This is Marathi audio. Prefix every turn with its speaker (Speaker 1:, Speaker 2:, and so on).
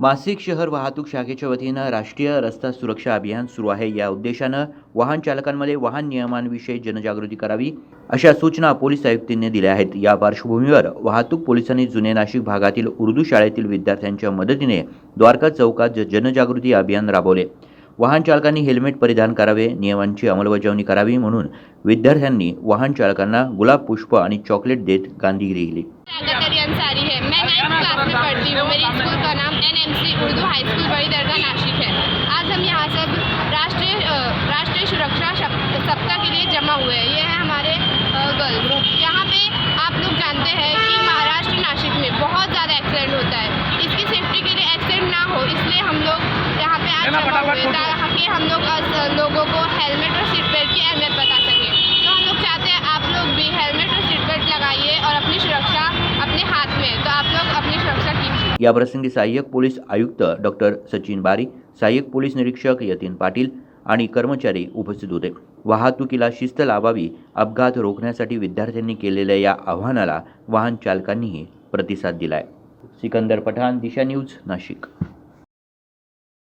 Speaker 1: मासिक शहर वाहतूक शाखेच्या वतीनं राष्ट्रीय रस्ता सुरक्षा अभियान सुरू आहे. या उद्देशानं वाहन चालकांमध्ये वाहन नियमांविषयी जनजागृती करावी अशा सूचना पोलीस आयुक्तांनी दिल्या आहेत. या पार्श्वभूमीवर वाहतूक पोलिसांनी जुने नाशिक भागातील उर्दू शाळेतील विद्यार्थ्यांच्या मदतीने द्वारका चौकात जनजागृती अभियान राबवले. वाहन चालकांनी हेल्मेट परिधान करावे नियमांची अंमलबजावणी करावी म्हणून विद्यार्थ्यांनी वाहन चालकांना गुलाब पुष्प आणि चॉकलेट देत गांधीगिरी केली.
Speaker 2: अगतरी अंसारी मैं नाइन्थ क्लास में पढ़ती मेरी स्कूल का नाम एनएमसी उर्दू हाई स्कूल बड़ी दरगाह नासिक है। आज हम यहाँ सब राष्ट्रीय राष्ट्रीय सुरक्षा सप्ताह के लिए जमा हुए हैं। ये है हमारे गर्ल्स। यहाँ पे आप लोग जानते हैं कि महाराष्ट्र नासिक में बहुत ज़्यादा एक्सीडेंट होता है। इसकी सेफ्टी के लिए एक्सीडेंट ना हो इसलिए हम लोग यहाँ पे आज जमा हुए ताकि हम लोग लोगों को हेलमेट
Speaker 1: याप्रसंगी सहाय्यक पोलीस आयुक्त डॉक्टर सचिन बारी सहाय्यक पोलीस निरीक्षक यतीन पाटील आणि कर्मचारी उपस्थित होते. वाहतुकीला शिस्त लावावी अपघात रोखण्यासाठी विद्यार्थ्यांनी केलेल्या या आव्हानाला वाहन चालकांनीही प्रतिसाद दिलाय. सिकंदर पठाण दिशा न्यूज नाशिक.